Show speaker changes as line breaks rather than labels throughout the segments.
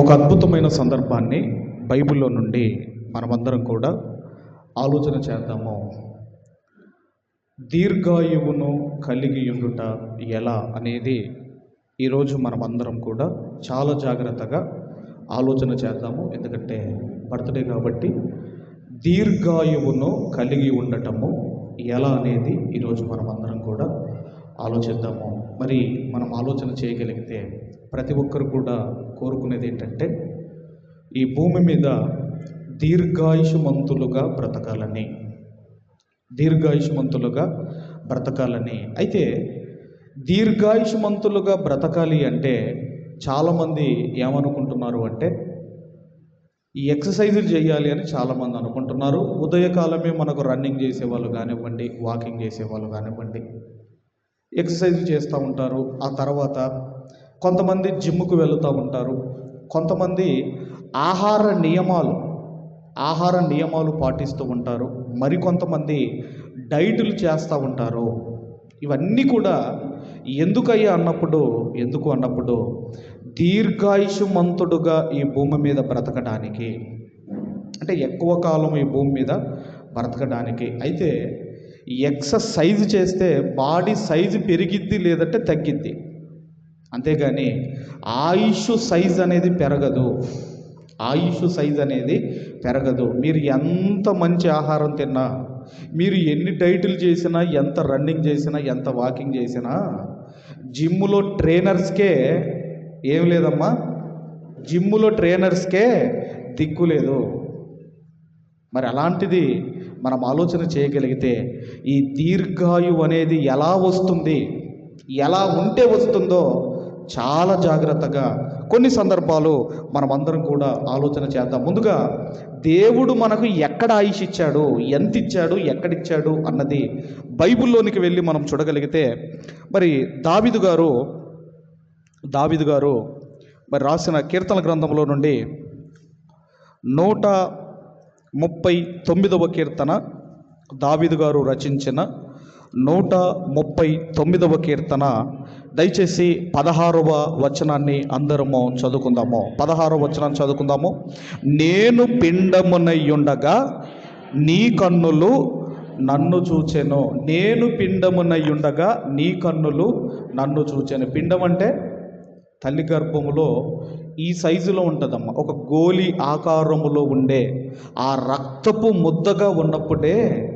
ఒక అద్భుతమైన సందర్భాన్ని బైబిల్లో నుండి మనమందరం కూడా ఆలోచన చేద్దాము. దీర్ఘాయువును కలిగి ఉండుట ఎలా అనేది ఈరోజు మనమందరం కూడా చాలా జాగ్రత్తగా ఆలోచన చేద్దాము. ఎందుకంటే బర్త్డే కాబట్టి దీర్ఘాయువును కలిగి ఉండటము ఎలా అనేది ఈరోజు మనమందరం కూడా ఆలోచిద్దాము. మరి మనం ఆలోచన చేయగలిగితే ప్రతి ఒక్కరు కూడా కోరుకునేది ఏంటంటే ఈ భూమి మీద దీర్ఘాయుషమంతులుగా బ్రతకాలని దీర్ఘాయుషమంతులుగా బ్రతకాలని. అయితే దీర్ఘాయుషమంతులుగా బ్రతకాలి అంటే చాలామంది ఏమనుకుంటున్నారు అంటే ఈ ఎక్సర్సైజులు చేయాలి అని చాలామంది అనుకుంటున్నారు. ఉదయకాలమే మనకు రన్నింగ్ చేసేవాళ్ళు కానివ్వండి వాకింగ్ చేసేవాళ్ళు కానివ్వండి ఎక్సర్సైజ్ చేస్తూ ఉంటారు. ఆ తర్వాత కొంతమంది జిమ్కు వెళుతూ ఉంటారు. కొంతమంది ఆహార నియమాలు ఆహార నియమాలు పాటిస్తూ ఉంటారు. మరికొంతమంది డైట్లు చేస్తూ ఉంటారు. ఇవన్నీ కూడా ఎందుకయ్యా అన్నప్పుడు ఎందుకు అన్నప్పుడు దీర్ఘాయుషమంతుడుగా ఈ భూమి మీద బ్రతకడానికి. అంటే ఎక్కువ కాలం ఈ భూమి మీద బ్రతకడానికి. అయితే ఎక్సర్సైజ్ చేస్తే బాడీ సైజు పెరిగిద్ది లేదంటే తగ్గిద్ది. అంతేగాని ఆయుష్ సైజ్ అనేది పెరగదు. ఆయుష్ సైజ్ అనేది పెరగదు. మీరు ఎంత మంచి ఆహారం తిన్నా మీరు ఎన్ని డైట్లు చేసినా ఎంత రన్నింగ్ చేసినా ఎంత వాకింగ్ చేసినా జిమ్లో ట్రైనర్స్కే ఏం లేదమ్మా జిమ్ములో ట్రైనర్స్కే దిక్కు లేదు. మరి అలాంటిది మనం ఆలోచన చేయగలిగితే ఈ దీర్ఘాయువు అనేది ఎలా వస్తుంది ఎలా ఉంటే వస్తుందో చాలా జాగ్రత్తగా కొన్ని సందర్భాలు మనమందరం కూడా ఆలోచన చేద్దాం. ముందుగా దేవుడు మనకు ఎక్కడ ఆయుష్ ఇచ్చాడు ఎంత ఇచ్చాడు ఎక్కడిచ్చాడు అన్నది బైబిల్లోనికి వెళ్ళి మనం చూడగలిగితే మరి దావిదు గారు దావిదు గారు మరి రాసిన కీర్తన గ్రంథంలో నుండి నూట ముప్పై తొమ్మిదవ కీర్తన దావిదు గారు రచించిన నూట ముప్పై తొమ్మిదవ కీర్తన దయచేసి పదహారవ వచనాన్ని అందరము చదువుకుందాము. పదహారవ వచనాన్ని చదువుకుందాము. నేను పిండమునయ్యుండగా నీ కన్నులు నన్ను చూచెను. నేను పిండమునయ్యుండగా నీ కన్నులు నన్ను చూచెను. పిండం అంటే తల్లి గర్భములో ఈ సైజులో ఉంటుందమ్మా. ఒక గోలి ఆకారములో ఉండే ఆ రక్తపు ముద్దగా ఉన్నప్పుడే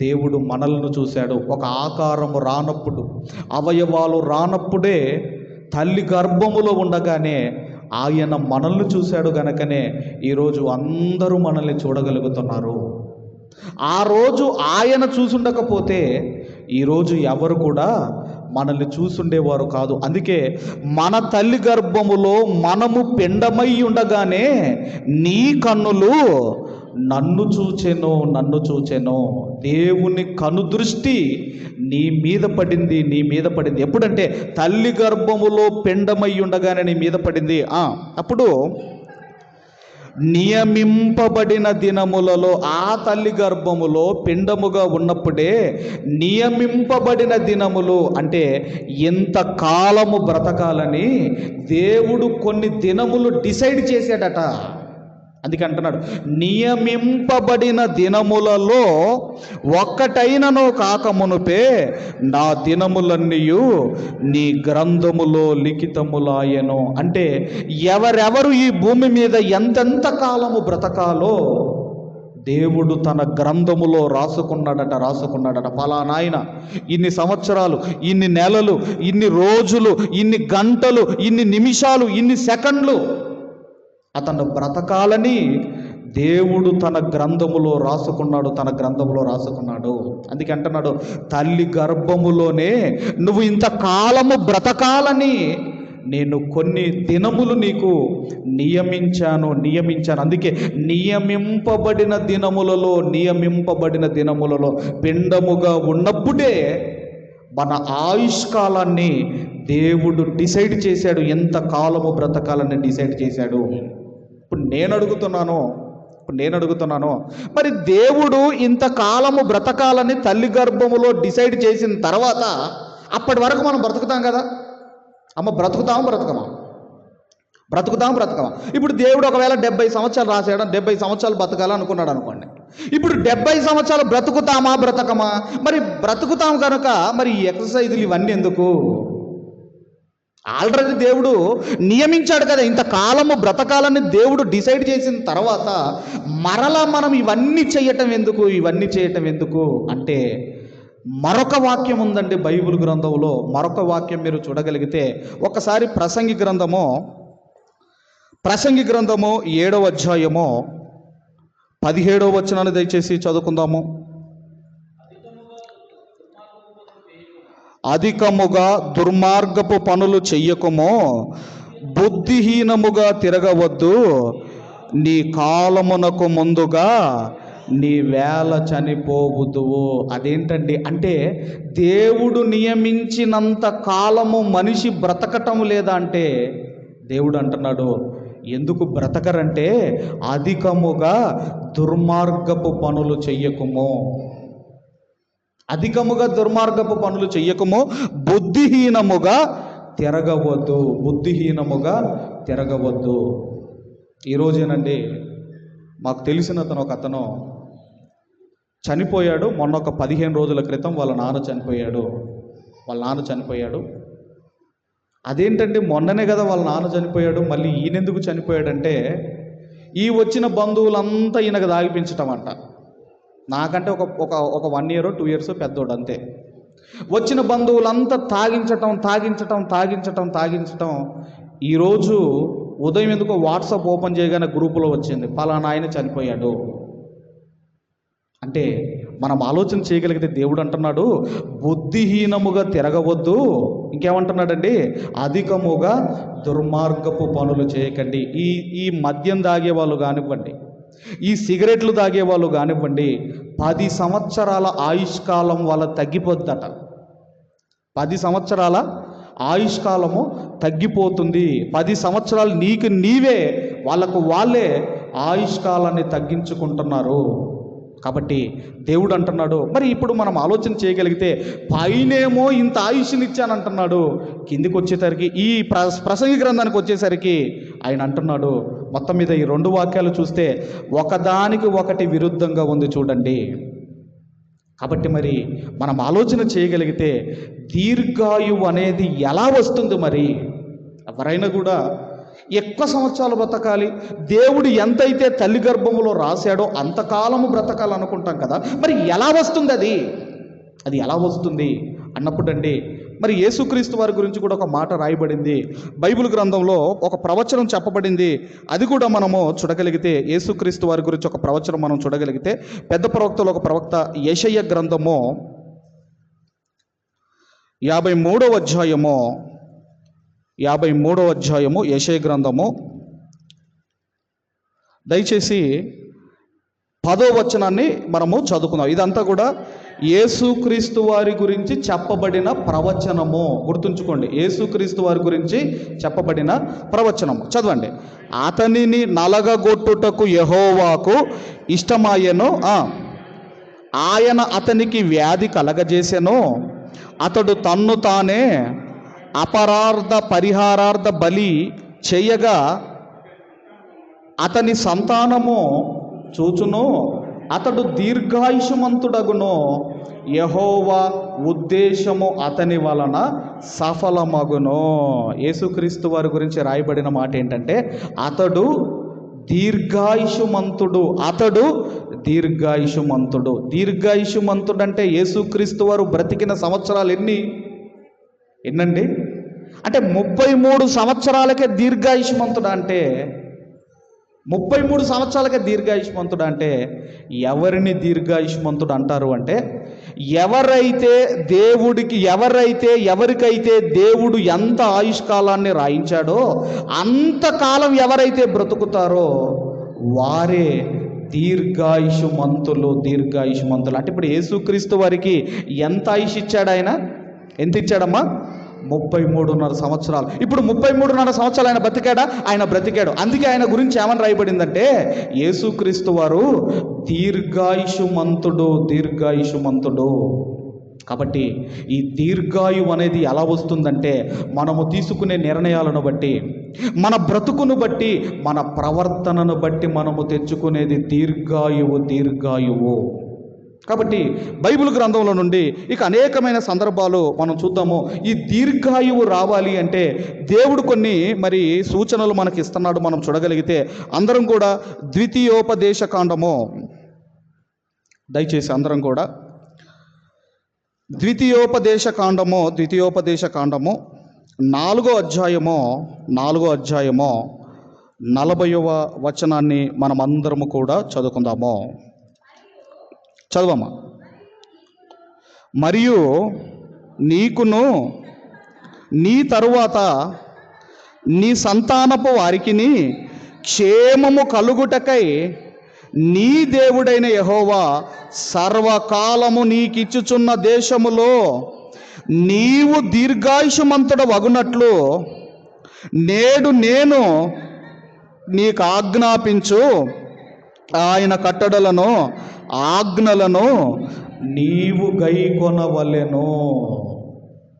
దేవుడు మనల్ని చూశాడు. ఒక ఆకారము రానప్పుడు అవయవాలు రానప్పుడే తల్లి గర్భములో ఉండగానే ఆయన మనల్ని చూశాడు గనకనే ఈరోజు అందరూ మనల్ని చూడగలుగుతున్నారు. ఆ రోజు ఆయన చూసుండకపోతే ఈరోజు ఎవరు కూడా మనల్ని చూసుండేవారు కాదు. అందుకే మన తల్లి గర్భములో మనము పిండమై ఉండగానే నీ కన్నులు నన్ను చూచెను నన్ను చూచెను. దేవుని కనుదృష్టి నీ మీద పడింది నీ మీద పడింది. ఎప్పుడంటే తల్లి గర్భములో పిండమై ఉండగానే నీ మీద పడింది. అప్పుడు నియమింపబడిన దినములలో ఆ తల్లి గర్భములో పిండముగా ఉన్నప్పుడే నియమింపబడిన దినములు అంటే ఎంత కాలము బ్రతకాలని దేవుడు కొన్ని దినములు డిసైడ్ చేశాడట. అందుకే అంటున్నాడు నియమింపబడిన దినములలో ఒక్కటైనను కాకమునుపే నా దినములన్నీయు నీ గ్రంథములో లిఖితములాయను. అంటే ఎవరెవరు ఈ భూమి మీద ఎంతెంత కాలము బ్రతకాలో దేవుడు తన గ్రంథములో రాసుకున్నాడట రాసుకున్నాడట. ఫలానాయన ఇన్ని సంవత్సరాలు ఇన్ని నెలలు ఇన్ని రోజులు ఇన్ని గంటలు ఇన్ని నిమిషాలు ఇన్ని సెకండ్లు అతను బ్రతకాలని దేవుడు తన గ్రంథములో రాసుకున్నాడు తన గ్రంథములో రాసుకున్నాడు. అందుకే అంటున్నాడు తల్లి గర్భములోనే నువ్వు ఇంత కాలము బ్రతకాలని నేను కొన్ని దినములు నీకు నియమించాను నియమించాను. అందుకే నియమింపబడిన దినములలో నియమింపబడిన దినములలో పిండముగా ఉన్నప్పుడే మన ఆయుష్కాలాన్ని దేవుడు డిసైడ్ చేశాడు ఎంత కాలము బ్రతకాలని డిసైడ్ చేశాడు. ఇప్పుడు నేను అడుగుతున్నాను ఇప్పుడు నేను అడుగుతున్నాను మరి దేవుడు ఇంత కాలము బ్రతకాలని తల్లి గర్భములో డిసైడ్ చేసిన తర్వాత అప్పటి వరకు మనం బ్రతుకుతాం కదా? అమ్మ బ్రతుకుతాము బ్రతకమా? బ్రతుకుతాం బ్రతకమా? ఇప్పుడు దేవుడు ఒకవేళ డెబ్బై సంవత్సరాలు రాసేయడం డెబ్బై సంవత్సరాలు బతకాలనుకున్నాడు అనుకోండి. ఇప్పుడు డెబ్బై సంవత్సరాలు బ్రతుకుతామా బ్రతకమా? మరి బ్రతుకుతాం కనుక మరి ఎక్సర్సైజులు ఇవన్నీ ఎందుకు? ఆల్రెడీ దేవుడు నియమించాడు కదా. ఇంతకాలము బ్రతకాలని దేవుడు డిసైడ్ చేసిన తర్వాత మరలా మనం ఇవన్నీ చేయటం ఎందుకు ఇవన్నీ చేయటం ఎందుకు అంటే మరొక వాక్యం ఉందండి బైబిల్ గ్రంథంలో. మరొక వాక్యం మీరు చూడగలిగితే ఒకసారి ప్రసంగి గ్రంథము ప్రసంగి గ్రంథము ఏడవ అధ్యాయము పదిహేడవ వచనాన్ని దయచేసి చదువుకుందాము. అధికముగా దుర్మార్గపు పనులు చెయ్యకము బుద్ధిహీనముగా తిరగవద్దు. నీ కాలమునకు ముందుగా నీ వేళ చనిపోవద్దువు అదేంటండి? అంటే దేవుడు నియమించినంత కాలము మనిషి బ్రతకటం లేదా అంటే దేవుడు అంటున్నాడు ఎందుకు బ్రతకరంటే అధికముగా దుర్మార్గపు పనులు చెయ్యకుము. అధికముగా దుర్మార్గపు పనులు చెయ్యకము బుద్ధిహీనముగా తిరగవద్దు బుద్ధిహీనముగా తిరగవద్దు. ఈరోజేనండి మాకు తెలిసిన అతను ఒక అతను చనిపోయాడు మొన్న ఒక పదిహేను రోజుల క్రితం వాళ్ళ నాన్న చనిపోయాడు వాళ్ళ నాన్న చనిపోయాడు. అదేంటంటే మొన్ననే కదా వాళ్ళ నాన్న చనిపోయాడు మళ్ళీ ఈయనెందుకు చనిపోయాడంటే ఈ వచ్చిన బంధువులంతా ఈయనకు దాగిపించటం అంట నాకంటే ఒక ఒక ఒక వన్ ఇయర్ టూ ఇయర్స్ పెద్దోడు అంతే. వచ్చిన బంధువులంతా తాగించటం తాగించటం తాగించటం తాగించటం. ఈరోజు ఉదయం ఎందుకో వాట్సాప్ ఓపెన్ చేయగానే గ్రూపులో వచ్చింది పలానా ఆయన చనిపోయాడు. అంటే మనం ఆలోచన చేయగలిగితే దేవుడు అంటున్నాడు బుద్ధిహీనముగా తిరగవద్దు. ఇంకేమంటున్నాడండి? అధికముగా దుర్మార్గపు పనులు చేయకండి. ఈ ఈ మద్యం తాగే వాళ్ళు కానివ్వండి. ఈ సిగరెట్లు తాగే వాళ్ళు కానివ్వండి పది సంవత్సరాల ఆయుష్కాలం వాళ్ళ తగ్గిపోద్దట. పది సంవత్సరాల ఆయుష్కాలము తగ్గిపోతుంది. పది సంవత్సరాలు నీకు నీవే వాళ్ళకు వాళ్ళే ఆయుష్కాలాన్ని తగ్గించుకుంటున్నారు. కాబట్టి దేవుడు అంటున్నాడు మరి ఇప్పుడు మనం ఆలోచన చేయగలిగితే పైనేమో ఇంత ఆయుష్ని ఇచ్చానంటున్నాడు కిందికి వచ్చేసరికి ఈ ప్ర ప్రసంగి గ్రంథానికి వచ్చేసరికి ఆయన అంటున్నాడు మొత్తం మీద ఈ రెండు వాక్యాలు చూస్తే ఒకదానికి ఒకటి విరుద్ధంగా ఉంది చూడండి. కాబట్టి మరి మనం ఆలోచన చేయగలిగితే దీర్ఘాయువు అనేది ఎలా వస్తుంది మరి? ఎవరైనా కూడా ఎక్కువ సంవత్సరాలు బ్రతకాలి. దేవుడు ఎంతైతే తల్లి గర్భములో రాశాడో అంతకాలము బ్రతకాలనుకుంటాం కదా. మరి ఎలా వస్తుంది అది? అది ఎలా వస్తుంది? అన్నప్పుడు అండి మరి యేసుక్రీస్తు వారి గురించి కూడా ఒక మాట రాయబడింది. బైబిల్ గ్రంథంలో ఒక ప్రవచనం చెప్పబడింది. అది కూడా మనము చూడగలిగితే యేసుక్రీస్తు వారి గురించి ఒక ప్రవచనం మనం చూడగలిగితే పెద్ద ప్రవక్తలో ఒక ప్రవక్త యెషయ గ్రంథము యాభై మూడవ అధ్యాయము యాభై మూడవ అధ్యాయము యశయ గ్రంథము. దయచేసి పదో వచనాన్ని మనము చదువుకుందాం. ఇదంతా కూడా యేసుక్రీస్తు వారి గురించి చెప్పబడిన ప్రవచనము. గుర్తుంచుకోండి యేసుక్రీస్తు వారి గురించి చెప్పబడిన ప్రవచనము. చదవండి. అతనిని నలగగొట్టుటకు యహోవాకు ఇష్టమాయను? ఆయన అతనికి వ్యాధి కలగజేసెను? అతడు తన్ను తానే అపరార్థ పరిహారార్థ బలి చేయగా అతని సంతానము చూచును? అతడు దీర్ఘాయుషమంతుడగును. యహోవా ఉద్దేశము అతని వలన సఫలమగును. యేసుక్రీస్తు వారి గురించి రాయబడిన మాట ఏంటంటే అతడు దీర్ఘాయుషుమంతుడు అతడు దీర్ఘాయుషుమంతుడు. దీర్ఘాయుషుమంతుడు అంటే యేసుక్రీస్తు వారు బ్రతికిన సంవత్సరాలు ఎన్ని? ఎన్నండి? అంటే ముప్పై మూడు సంవత్సరాలకే దీర్ఘాయుషుమంతుడు అంటే ముప్పై మూడు సంవత్సరాలుగా దీర్ఘాయుష్మంతుడు అంటే ఎవరిని దీర్ఘాయుష్మంతుడు అంటారు అంటే ఎవరైతే దేవుడికి ఎవరైతే ఎవరికైతే దేవుడు ఎంత ఆయుష్కాలాన్ని రాయించాడో అంతకాలం ఎవరైతే బ్రతుకుతారో వారే దీర్ఘాయుషుమంతులు దీర్ఘాయుషుమంతులు. అంటే ఇప్పుడు యేసుక్రీస్తు వారికి ఎంత ఆయుష్ ఇచ్చాడు ఆయన? ఎంత ఇచ్చాడమ్మా? ముప్పై మూడున్నర సంవత్సరాలు. ఇప్పుడు ముప్పై మూడున్నర సంవత్సరాలు ఆయన బ్రతికాడా? ఆయన బ్రతికాడు. అందుకే ఆయన గురించి ఏమని రాయబడిందంటే యేసుక్రీస్తు వారు దీర్ఘాయుషుమంతుడు దీర్ఘాయుషుమంతుడు. కాబట్టి ఈ దీర్ఘాయు అనేది ఎలా వస్తుందంటే మనము తీసుకునే నిర్ణయాలను బట్టి మన బ్రతుకును బట్టి మన ప్రవర్తనను బట్టి మనము తెచ్చుకునేది దీర్ఘాయువు దీర్ఘాయువు. కాబట్టి బైబిల్ గ్రంథంలో నుండి ఇక అనేకమైన సందర్భాలు మనం చూద్దాము. ఈ దీర్ఘాయువు రావాలి అంటే దేవుడు కొన్ని మరి సూచనలు మనకి ఇస్తున్నాడు మనం చూడగలిగితే. అందరం కూడా ద్వితీయోపదేశ కాండము. దయచేసి అందరం కూడా. ద్వితీయోపదేశ కాండము ద్వితీయోపదేశ కాండము. నాలుగో అధ్యాయము నాలుగో అధ్యాయము నలభైవ వచనాన్ని మనం అందరము కూడా చదువుకుందాము. చదవమ్మా. మరియు నీకును నీ తరువాత నీ సంతానపు వారికిని క్షేమము కలుగుటకై నీ దేవుడైన యహోవా సర్వకాలము నీకిచ్చుచున్న దేశములో నీవు దీర్ఘాయుషమంతుడ వగునట్లు నేడు నేను నీకు ఆజ్ఞాపించు ఆయన కట్టడలను ఆజ్ఞలను నీవు గైకొనవలెను.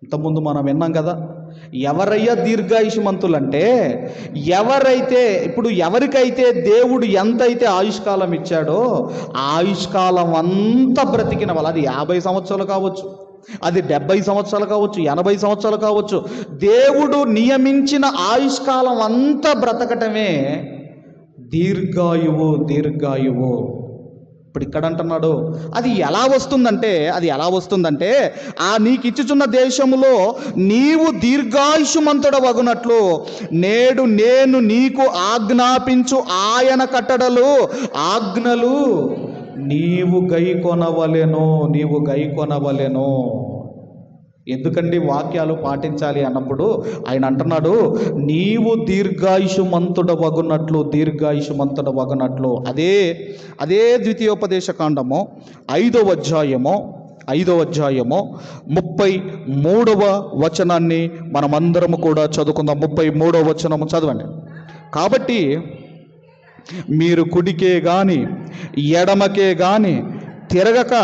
ఇంతకుముందు మనం విన్నాం కదా ఎవరయ్యా దీర్ఘాయుషమంతులంటే ఎవరైతే ఇప్పుడు ఎవరికైతే దేవుడు ఎంతైతే ఆయుష్కాలం ఇచ్చాడో ఆయుష్కాలం అంతా బ్రతికిన వాళ్ళు అది యాభై సంవత్సరాలు కావచ్చు అది డెబ్బై సంవత్సరాలు కావచ్చు ఎనభై సంవత్సరాలు కావచ్చు. దేవుడు నియమించిన ఆయుష్కాలం అంతా బ్రతకటమే దీర్ఘాయువు దీర్ఘాయువు. ఇప్పుడు ఇక్కడ అంటున్నాడు అది ఎలా వస్తుందంటే అది ఎలా వస్తుందంటే ఆ నీకు ఇచ్చుచున్న దేశములో నీవు దీర్ఘాయుషుమంతుడ వగునట్లు నేడు నేను నీకు ఆజ్ఞాపించు ఆయన కట్టడలు ఆజ్ఞలు నీవు గైకొనవలెను నీవు గైకొనవలెను. ఎందుకండి వాక్యాలు పాటించాలి అన్నప్పుడు ఆయన అంటున్నాడు నీవు దీర్ఘాయుషుమంతుడ వగునట్లు దీర్ఘాయుషుమంతుడ వగునట్లు అదే అదే ద్వితీయోపదేశ కాండము ఐదవ అధ్యాయము ఐదవ అధ్యాయము ముప్పై మూడవ వచనాన్ని మనమందరము కూడా చదువుకుందాం. ముప్పై మూడవ వచనము చదవండి. కాబట్టి మీరు కుడికే గాని ఎడమకే గాని తిరగక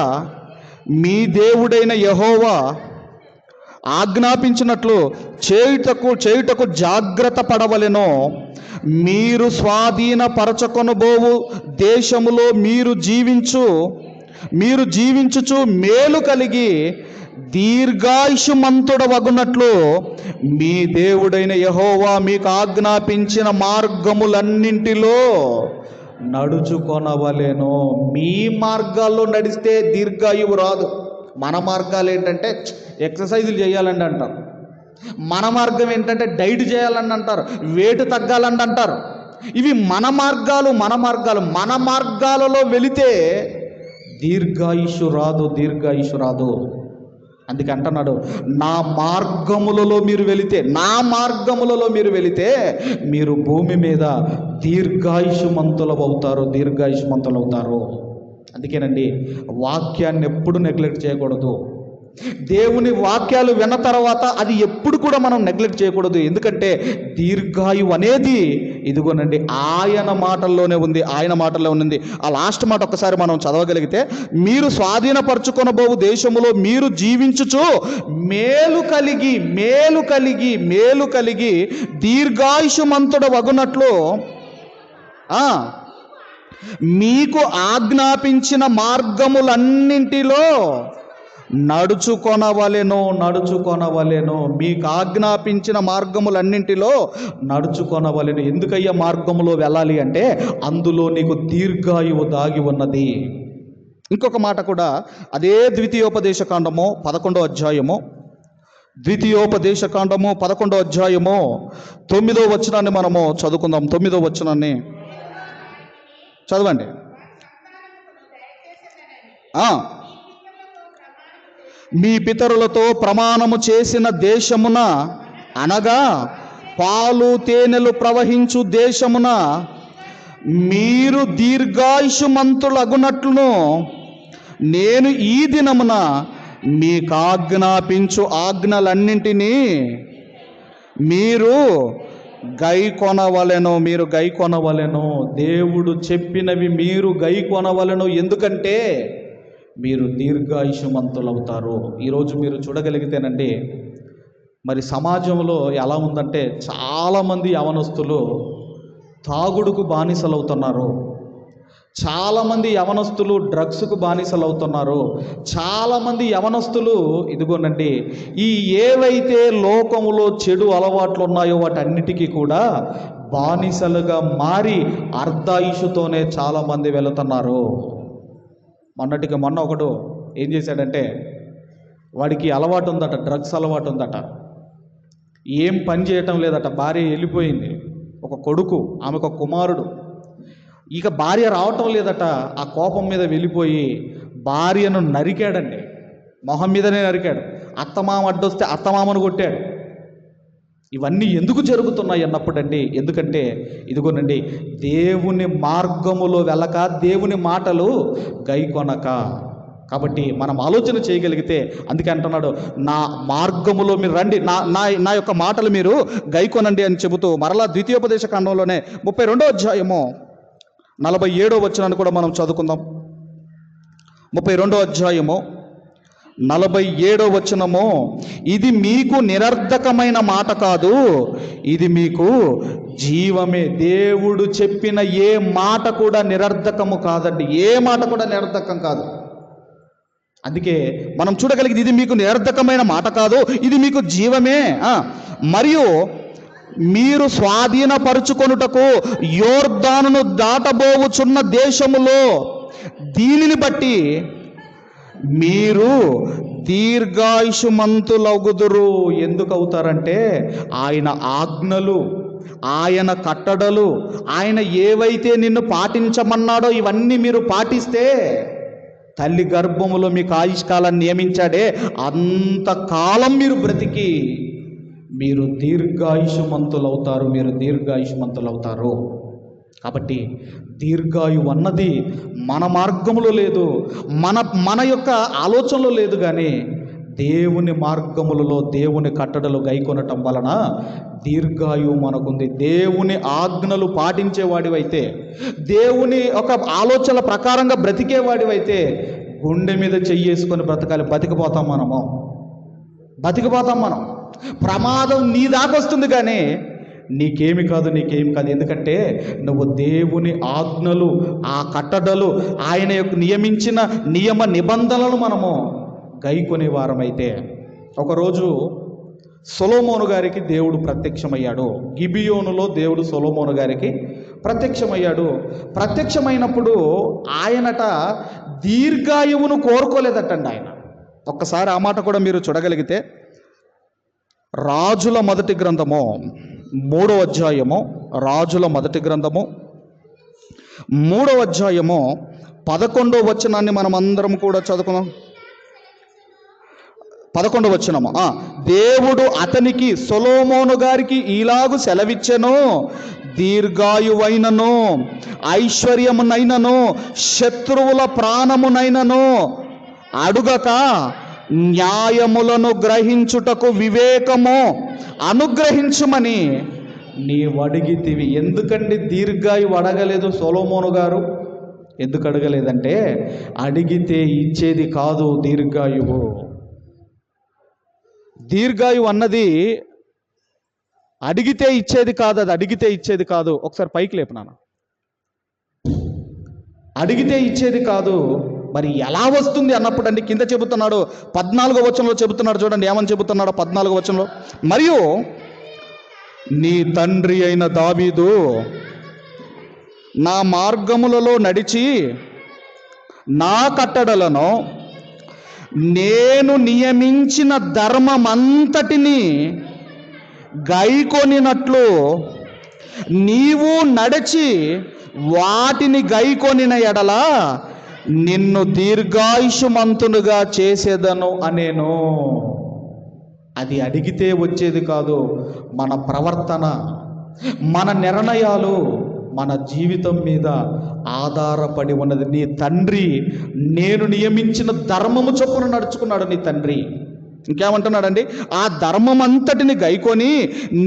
మీ దేవుడైన యహోవా ఆజ్ఞాపించినట్లు చేయుటకు చేయుటకు జాగ్రత్త పడవలెనో మీరు స్వాధీనపరచకొనబోవు దేశములో మీరు జీవించు మీరు జీవించుచు మేలు కలిగి దీర్ఘాయుషుమంతుడ వగునట్లు మీ దేవుడైన యహోవా మీకు ఆజ్ఞాపించిన మార్గములన్నింటిలో నడుచుకొనవలేను. మీ మార్గాల్లో నడిస్తే దీర్ఘాయువు రాదు. మన మార్గాలు ఏంటంటే ఎక్సర్సైజులు చేయాలండి అంటారు. మన మార్గం ఏంటంటే డైట్ చేయాలని అంటారు వేటు తగ్గాలని అంటారు. ఇవి మన మార్గాలు మన మార్గాలు. మన మార్గాలలో వెళితే దీర్ఘాయుషు రాదు దీర్ఘాయుషు రాదు అందుకే అంటున్నాడు నా మార్గములలో మీరు వెళితే నా మార్గములలో మీరు వెళితే మీరు భూమి మీద దీర్ఘాయుషుమంతులవుతారు దీర్ఘాయుషుమంతులవుతారు. అవుతారు అందుకేనండి వాక్యాన్ని ఎప్పుడు నెగ్లెక్ట్ చేయకూడదు. దేవుని వాక్యాలు విన్న తర్వాత అది ఎప్పుడు కూడా మనం నెగ్లెక్ట్ చేయకూడదు. ఎందుకంటే దీర్ఘాయువు అనేది ఇదిగోనండి ఆయన మాటల్లోనే ఉంది ఆయన మాటల్లో ఉంది ఆ లాస్ట్ మాట ఒక్కసారి మనం చదవగలిగితే మీరు స్వాధీనపరచుకొనబోవు దేశములో మీరు జీవించుచు మేలు కలిగి మేలు కలిగి మేలు కలిగి దీర్ఘాయుషుమంతుడ వగునట్లు మీకు ఆజ్ఞాపించిన మార్గములన్నింటిలో నడుచుకొనవలెను నడుచుకొనవలెను. మీకు ఆజ్ఞాపించిన మార్గములన్నింటిలో నడుచుకొనవలెను. ఎందుకయ్యా మార్గములో వెళ్ళాలి అంటే అందులో నీకు దీర్ఘాయువు దాగి ఉన్నది. ఇంకొక మాట కూడా అదే ద్వితీయోపదేశకాండము పదకొండో అధ్యాయము. ద్వితీయోపదేశ కాండము పదకొండో అధ్యాయము తొమ్మిదో వచనాన్ని మనము చదువుకుందాం. తొమ్మిదో వచనాన్ని. చదవండి. మీ పితరులతో ప్రమాణము చేసిన దేశమున అనగా పాలు తేనెలు ప్రవహించు దేశమున మీరు దీర్ఘాయుషుమంతులగునట్లును. నేను ఈ దినమున మీకు ఆజ్ఞాపించు ఆజ్ఞలన్నింటినీ మీరు గై కొనవలెను మీరు గై కొనవలెను. దేవుడు చెప్పినవి మీరు గై కొనవలెను. ఎందుకంటే మీరు దీర్ఘాయుషమంతులవుతారు ఈరోజు మీరు చూడగలిగితేనండి మరి సమాజంలో ఎలా ఉందంటే చాలామంది యవనస్తులు తాగుడుకు బానిసలవుతున్నారు. చాలామంది యవనస్తులు డ్రగ్స్కు బానిసలు అవుతున్నారు చాలామంది యవనస్తులు ఇదిగోనండి ఈ ఏవైతే లోకములో చెడు అలవాట్లు ఉన్నాయో వాటన్నిటికీ కూడా బానిసలుగా మారి అర్ధాయుషుతోనే చాలామంది వెళుతున్నారు. మొన్నటికి మొన్న ఒకడు ఏం చేశాడంటే వాడికి అలవాటు ఉందట డ్రగ్స్ అలవాటు ఉందట ఏం పని చేయటం లేదట భార్య వెళ్ళిపోయింది. ఒక కొడుకు ఆమెకు ఒక కుమారుడు. ఇక భార్య రావటం లేదట ఆ కోపం మీద వెళ్ళిపోయి భార్యను నరికాడండి. మొహం మీదనే నరికాడు. అత్తమామ అడ్డొస్తే అత్తమామను కొట్టాడు. ఇవన్నీ ఎందుకు జరుగుతున్నాయి అన్నప్పుడండి ఎందుకంటే ఇదిగోనండి దేవుని మార్గములో వెళ్ళక దేవుని మాటలు గైకొనక. కాబట్టి మనం ఆలోచన చేయగలిగితే అందుకే అంటున్నాడు నా మార్గములో మీరు రండి నా నా నా యొక్క మాటలు మీరు గైకొనండి అని చెబుతూ మరలా ద్వితీయోపదేశ ఖండంలోనే ముప్పై రెండో అధ్యాయము. నలభై ఏడో వచనాన్ని కూడా మనం చదువుకుందాం. ముప్పై రెండో అధ్యాయము నలభై ఏడో వచనము ఇది మీకు నిరర్ధకమైన మాట కాదు ఇది మీకు జీవమే. దేవుడు చెప్పిన ఏ మాట కూడా నిరర్ధకము కాదండి. ఏ మాట కూడా నిరర్ధకం కాదు. అందుకే మనం చూడగలిగింది ఇది మీకు నిరర్ధకమైన మాట కాదు ఇది మీకు జీవమే. మరియు మీరు స్వాధీనపరుచుకొనుటకు యోర్ధానును దాటబోవుచున్న దేశములో దీనిని బట్టి మీరు దీర్ఘాయుషుమంతులగుదురు. ఎందుకు అవుతారంటే ఆయన ఆజ్ఞలు ఆయన కట్టడలు ఆయన ఏవైతే నిన్ను పాటించమన్నాడో ఇవన్నీ మీరు పాటిస్తే తల్లి గర్భములో మీకు ఆయుష్కాలాన్ని నియమించాడే. అంతకాలం మీరు బ్రతికి మీరు దీర్ఘాయుషమంతులవుతారు మీరు దీర్ఘాయుషమంతులవుతారు. కాబట్టి దీర్ఘాయు అన్నది మన మార్గములో లేదు మన మన యొక్క ఆలోచనలో లేదు కానీ దేవుని మార్గములలో దేవుని కట్టడలు గైకొనటం వలన దీర్ఘాయువు మనకుంది. దేవుని ఆజ్ఞలు పాటించేవాడివైతే దేవుని ఒక ఆలోచనల ప్రకారంగా బ్రతికేవాడివైతే గుండె మీద చెయ్యేసుకొని బ్రతకాలి బతికిపోతాం మనము. బతికిపోతాం మనం. ప్రమాదం నీ దాకొస్తుంది కానీ నీకేమి కాదు నీకేమి కాదు. ఎందుకంటే నువ్వు దేవుని ఆజ్ఞలు ఆ కట్టడలు ఆయన యొక్క నియమించిన నియమ నిబంధనలు మనము గైకొనే వారమైతే ఒకరోజు సొలోమోను గారికి దేవుడు ప్రత్యక్షమయ్యాడు. గిబియోనులో దేవుడు సొలోమోను గారికి ప్రత్యక్షమయ్యాడు. ప్రత్యక్షమైనప్పుడు ఆయనట దీర్ఘాయువును కోరుకోలేదటండి ఆయన. ఒక్కసారి ఆ మాట కూడా మీరు చూడగలిగితే రాజుల మొదటి గ్రంథము మూడవ అధ్యాయము రాజుల మొదటి గ్రంథము. మూడవ అధ్యాయము పదకొండో వచనాన్ని మనం అందరం కూడా చదువుకున్నాం పదకొండవ వచనము. దేవుడు అతనికి సొలోమోను గారికి ఇలాగు సెలవిచ్చెను దీర్ఘాయువైనను ఐశ్వర్యమునైనను శత్రువుల ప్రాణమునైనను అడుగక న్యాయములను గ్రహించుటకు వివేకము అనుగ్రహించుమని నీవు అడిగితివి. ఎందుకండి దీర్ఘాయు అడగలేదు సొలోమోను గారు? ఎందుకు అడగలేదంటే అడిగితే ఇచ్చేది కాదు దీర్ఘాయువు. దీర్ఘాయువు అన్నది అడిగితే ఇచ్చేది కాదు అది అడిగితే ఇచ్చేది కాదు. ఒకసారి పైకి లేపు నాన్న. అడిగితే ఇచ్చేది కాదు మరి ఎలా వస్తుంది అన్నప్పుడు అండి కింద చెబుతున్నాడు పద్నాలుగో వచనంలో చెబుతున్నాడు చూడండి ఏమని చెబుతున్నాడు పద్నాలుగో వచనంలో? మరియు నీ తండ్రి అయిన దావీదు నా మార్గములలో నడిచి నా కట్టడలను నేను నియమించిన ధర్మమంతటిని గైకొనినట్లు నీవు నడిచి వాటిని గైకొనిన ఎడల నిన్ను దీర్ఘాయుషమంతునుగా చేసేదను అనేను. అది అడిగితే వచ్చేది కాదు మన ప్రవర్తన మన నిర్ణయాలు మన జీవితం మీద ఆధారపడి ఉన్నది. నీ తండ్రి నేను నియమించిన ధర్మము చొప్పున నడుచుకున్నాడు నీ తండ్రి. ఇంకేమంటున్నాడండి? ఆ ధర్మం అంతటిని గైకొని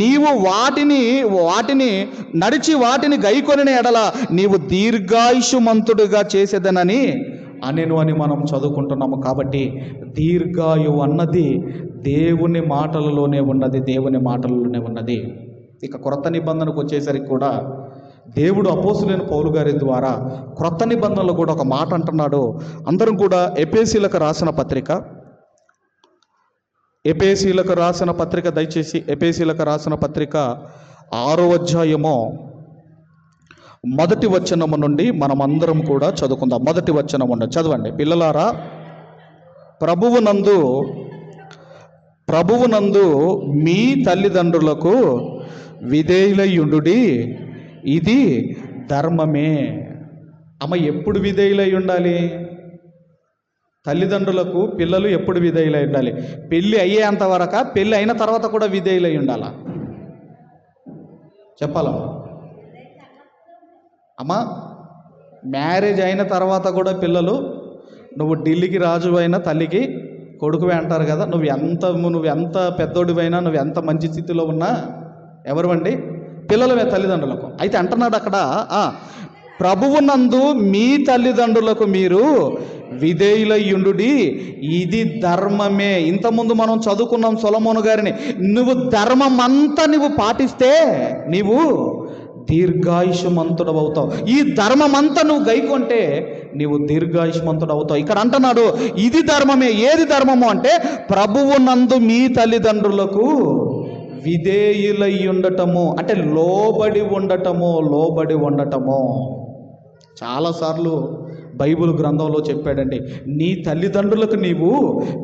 నీవు వాటిని వాటిని నడిచి వాటిని గైకొని ఎడల నీవు దీర్ఘాయుషుమంతుడుగా చేసేదనని అనెను అని మనం చదువుకుంటున్నాము కాబట్టి దీర్ఘాయు అన్నది దేవుని మాటలలోనే ఉన్నది దేవుని మాటలలోనే ఉన్నది. ఇక క్రొత్త నిబంధనకు వచ్చేసరికి కూడా దేవుడు అపోసులైన పౌలు గారి ద్వారా క్రొత్త నిబంధనలు కూడా ఒక మాట అంటున్నాడు. అందరం కూడా ఎపేసీలకు రాసిన పత్రిక ఎపేసీలకు రాసిన పత్రిక దయచేసి ఎపేసీలకు రాసిన పత్రిక ఆరో అధ్యాయము మొదటి వచనము నుండి మనమందరం కూడా చదువుకుందాం. మొదటి వచనము చదవండి. పిల్లలారా ప్రభువునందు ప్రభువునందు మీ తల్లిదండ్రులకు విధేయులయ్యుండుడి ఇది ధర్మమే. అమ్మ ఎప్పుడు విధేయులై ఉండాలి? తల్లిదండ్రులకు పిల్లలు ఎప్పుడు విధేయులై ఉండాలి? పెళ్ళి అయ్యేంత వరక పెళ్ళి అయిన తర్వాత కూడా విధేయులై ఉండాలా? చెప్పాలా? అమ్మా మ్యారేజ్ అయిన తర్వాత కూడా పిల్లలు నువ్వు ఢిల్లీకి రాజు అయినా తల్లికి కొడుకువే అంటారు కదా నువ్వు ఎంత నువ్వు ఎంత పెద్దోడివైనా నువ్వు ఎంత మంచి స్థితిలో ఉన్నా ఎవరు అండి పిల్లలమే తల్లిదండ్రులకు. అయితే అంటున్నాడు అక్కడ ప్రభువునందు మీ తల్లిదండ్రులకు మీరు విధేయులయ్యుండుడి. ఇది ధర్మమే. ఇంతకుముందు మనం చదువుకున్నాం సొలమోను గారిని. నువ్వు ధర్మం అంతా నువ్వు పాటిస్తే నీవు దీర్ఘాయుషమంతుడు అవుతావు ఈ ధర్మమంతా నువ్వు గైకొంటే నీవు దీర్ఘాయుష్మంతుడు అవుతావు ఇక్కడ అంటున్నాడు ఇది ధర్మమే. ఏది ధర్మము అంటే ప్రభువునందు మీ తల్లిదండ్రులకు విధేయులై ఉండటము అంటే లోబడి ఉండటము లోబడి ఉండటము. చాలాసార్లు బైబిల్ గ్రంథంలో చెప్పాడండి నీ తల్లిదండ్రులకు నీవు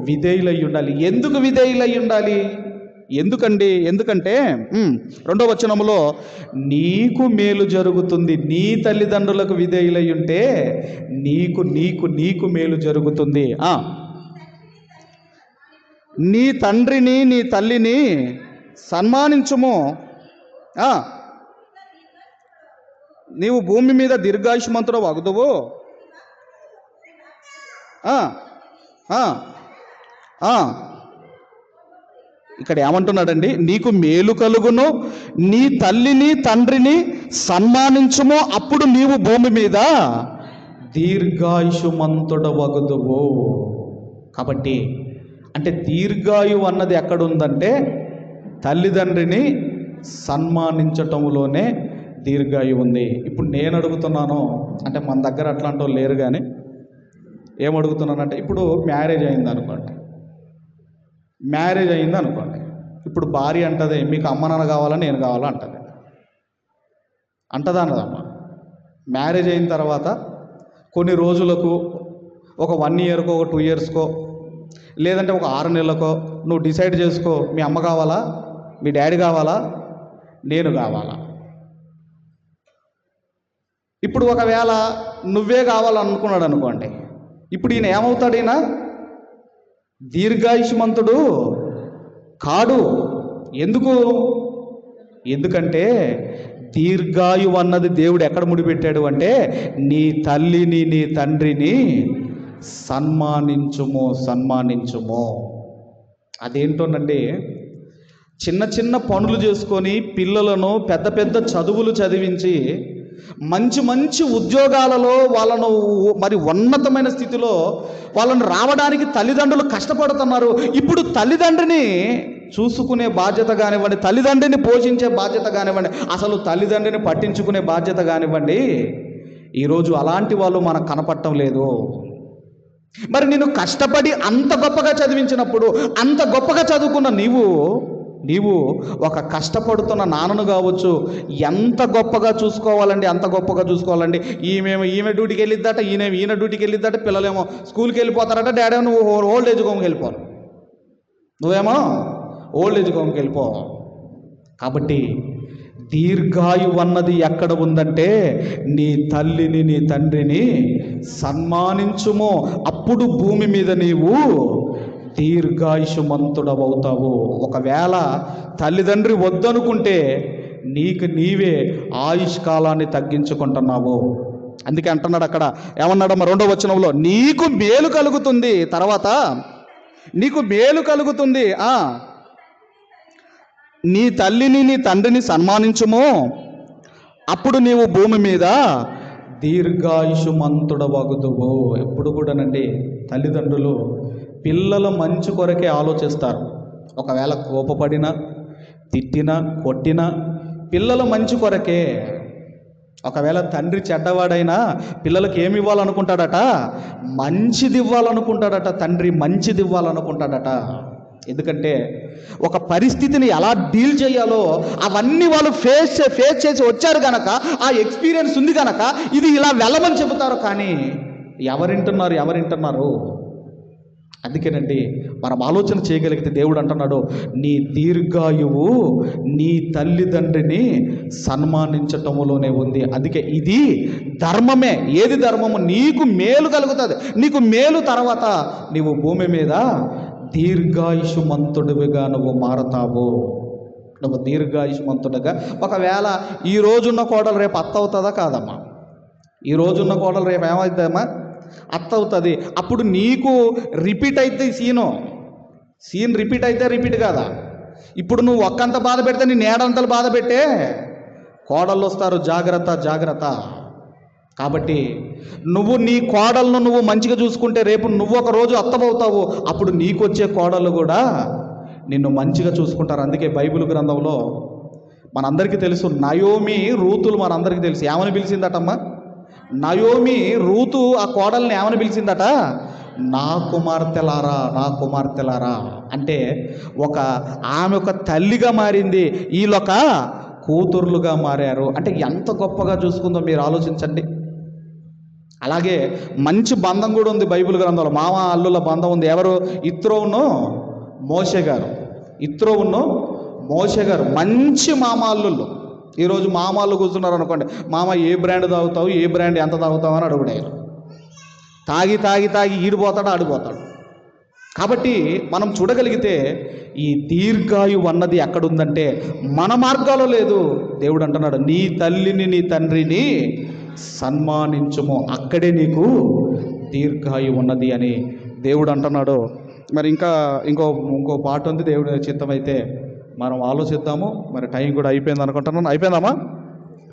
విధేయులై ఉండాలి. ఎందుకు విధేయులై ఉండాలి? ఎందుకండి? ఎందుకంటే రెండవ రెండో వచనములో నీకు మేలు జరుగుతుంది. నీ తల్లిదండ్రులకు విధేయులై ఉంటే నీకు నీకు నీకు మేలు జరుగుతుంది. నీ తండ్రిని నీ తల్లిని సన్మానించము. నీవు భూమి మీద దీర్ఘాయుష్మంతుడు వగదువు? ఇక్కడ ఏమంటున్నాడండి? నీకు మేలు కలుగును నీ తల్లిని తండ్రిని సన్మానించుము అప్పుడు నీవు భూమి మీద దీర్ఘాయుషుమంతుడ వగుదువు. కాబట్టి అంటే దీర్ఘాయు అన్నది ఎక్కడుందంటే తల్లిదండ్రిని సన్మానించటంలోనే దీర్ఘాయు ఉంది. ఇప్పుడు నేను అడుగుతున్నాను అంటే మన దగ్గర అట్లాంటి వాళ్ళు లేరు కానీ ఏం అడుగుతున్నానంటే ఇప్పుడు మ్యారేజ్ అయింది అనుకోండి మ్యారేజ్ అయింది అనుకోండి ఇప్పుడు భార్య అంటది మీకు అమ్మ నాన్న కావాలా నేను కావాలా అంటది. అంటదా అన్నదమ్మ? మ్యారేజ్ అయిన తర్వాత కొన్ని రోజులకు ఒక వన్ ఇయర్కో ఒక టూ ఇయర్స్కో లేదంటే ఒక ఆరు నెలలకో నువ్వు డిసైడ్ చేసుకో మీ అమ్మ కావాలా? మీ డాడీ కావాలా? నేను కావాలా? ఇప్పుడు ఒకవేళ నువ్వే కావాలనుకున్నాడు అనుకోండి. ఇప్పుడు ఈయన ఏమవుతాడు ఈయన? దీర్ఘాయుష్మంతుడు కాడు. ఎందుకు? ఎందుకంటే దీర్ఘాయు అన్నది దేవుడు ఎక్కడ ముడిపెట్టాడు అంటే నీ తల్లిని నీ తండ్రిని సన్మానించుము సన్మానించుము. అదేంటోనండి? చిన్న చిన్న పనులు చేసుకొని పిల్లలను పెద్ద పెద్ద చదువులు చదివించి మంచి మంచి ఉద్యోగాలలో వాళ్ళను మరి ఉన్నతమైన స్థితిలో వాళ్ళను రావడానికి తల్లిదండ్రులు కష్టపడుతున్నారు. ఇప్పుడు తల్లిదండ్రిని చూసుకునే బాధ్యత కానివ్వండి తల్లిదండ్రిని పోషించే బాధ్యత కానివ్వండి అసలు తల్లిదండ్రిని పట్టించుకునే బాధ్యత కానివ్వండి ఈరోజు అలాంటి వాళ్ళు మనకు కనపడటం లేదు. మరి నేను కష్టపడి అంత గొప్పగా చదివించినప్పుడు అంత గొప్పగా చదువుకున్న నీవు నీవు ఒక కష్టపడుతున్న నాన్నను కావచ్చు ఎంత గొప్పగా చూసుకోవాలండి అంత గొప్పగా చూసుకోవాలండి. ఈమె ఈమె డ్యూటీకి వెళ్ళిద్దట ఈయన ఈయన డ్యూటీకి వెళ్ళిద్దట పిల్లలేమో స్కూల్కి వెళ్ళిపోతారట డాడీ నువ్వు ఓల్డ్ ఏజ్ హోమ్కి వెళ్ళిపోవాలి నువ్వేమో ఓల్డ్ ఏజ్ హోమ్కి వెళ్ళిపో. కాబట్టి దీర్ఘాయు అన్నది ఎక్కడ ఉందంటే నీ తల్లిని నీ తండ్రిని సన్మానించుము. అప్పుడు భూమి మీద నీవు దీర్ఘాయుషమంతుడవవుతావు. ఒకవేళ తల్లిదండ్రి వద్దనుకుంటే నీకు నీవే ఆయుష్ కాలాన్ని తగ్గించుకుంటున్నావు. అందుకే అంటున్నాడు అక్కడ. ఏమన్నాడమ్మ? రెండో వచనంలో నీకు మేలు కలుగుతుంది. తర్వాత నీకు మేలు కలుగుతుంది. ఆ నీ తల్లిని నీ తండ్రిని సన్మానించుము. అప్పుడు నీవు భూమి మీద దీర్ఘాయుషుమంతుడవగుదువు. ఎప్పుడు కూడానండి తల్లిదండ్రులు పిల్లల మంచి కొరకే ఆలోచిస్తారు. ఒకవేళ కోపపడినా తిట్టినా కొట్టినా పిల్లల మంచి కొరకే. ఒకవేళ తండ్రి చెడ్డవాడైనా పిల్లలకి ఏమి ఇవ్వాలనుకుంటాడట? మంచిది ఇవ్వాలనుకుంటాడట తండ్రి మంచిది ఇవ్వాలనుకుంటాడట. ఎందుకంటే ఒక పరిస్థితిని ఎలా డీల్ చేయాలో అవన్నీ వాళ్ళు ఫేస్ ఫేస్ చేసి వచ్చారు గనక ఆ ఎక్స్పీరియన్స్ ఉంది గనక ఇది ఇలా వెళ్ళమని చెబుతారు కానీ ఎవరింటున్నారు ఎవరింటున్నారు అందుకేనండి మనం ఆలోచన చేయగలిగితే దేవుడు అంటున్నాడు నీ దీర్ఘాయువు నీ తల్లిదండ్రిని సన్మానించటములోనే ఉంది. అందుకే ఇది ధర్మమే. ఏది ధర్మము? నీకు మేలు కలుగుతుంది. నీకు మేలు తర్వాత నీవు భూమి మీద దీర్ఘాయుషుమంతుడివిగా నువ్వు మారతావు. నువ్వు దీర్ఘాయుషుమంతుడిగా. ఒకవేళ ఈ రోజున్న కోడలు రేపు అత్త అవుతుందా కాదమ్మా? ఈ రోజున్న కోడలు రేపు ఏమవుతుందమ్మా? అత్త అవుతుంది అప్పుడు నీకు రిపీట్ అయితే సీను సీన్ రిపీట్ అయితే రిపీట్ కాదా? ఇప్పుడు నువ్వు ఒక్కంత బాధ పెడితే నీ నేడంతలు బాధ పెట్టే? కోడళ్ళు వస్తారు జాగ్రత్త జాగ్రత్త. కాబట్టి నువ్వు నీ కోడలను నువ్వు మంచిగా చూసుకుంటే రేపు నువ్వు ఒక రోజు అత్తమవుతావు. అప్పుడు నీకు వచ్చే కోడళ్ళు కూడా నిన్ను మంచిగా చూసుకుంటారు. అందుకే బైబిల్ గ్రంథంలో మనందరికీ తెలుసు. నయోమి రూతులు మనందరికీ తెలుసు. ఏమని పిలిచిందటమ్మా? నయోమి రూతు ఆ కోడల్ని ఏమని పిలిచిందట? నా కుమార్తెలారా నా కుమార్తెలారా అంటే ఒక ఆమె ఒక తల్లిగా మారింది. వీళ్ళొక కూతుర్లుగా మారారు. అంటే ఎంత గొప్పగా చూసుకుందో మీరు ఆలోచించండి. అలాగే మంచి బంధం కూడా ఉంది బైబిల్ గ్రంథంలో. మామ అల్లుల బంధం ఉంది. ఎవరు? ఇత్రోవును మోషే గారు. ఇత్రోవును మోషే గారు. మంచి మామ అల్లుళ్ళు. ఈరోజు మామాళ్ళు కూర్చున్నారు అనుకోండి మామ ఏ బ్రాండ్ తాగుతావు? ఏ బ్రాండ్ ఎంత తాగుతావు? అని అడుగునేరు తాగి తాగి తాగి ఈడిపోతాడు ఆడిపోతాడు. కాబట్టి మనం చూడగలిగితే ఈ దీర్ఘాయువు అన్నది ఎక్కడుందంటే మన మార్గాలో లేదు. దేవుడు అంటున్నాడు నీ తల్లిని నీ తండ్రిని సన్మానించము. అక్కడే నీకు దీర్ఘాయువు ఉన్నది అని దేవుడు అంటున్నాడు. మరి ఇంకా ఇంకో ఇంకో పాట ఉంది దేవుడి చిత్తమైతే మనం ఆలోచిద్దాము. మరి టైం కూడా అయిపోయింది అనుకుంటున్నాను అయిపోయిందామా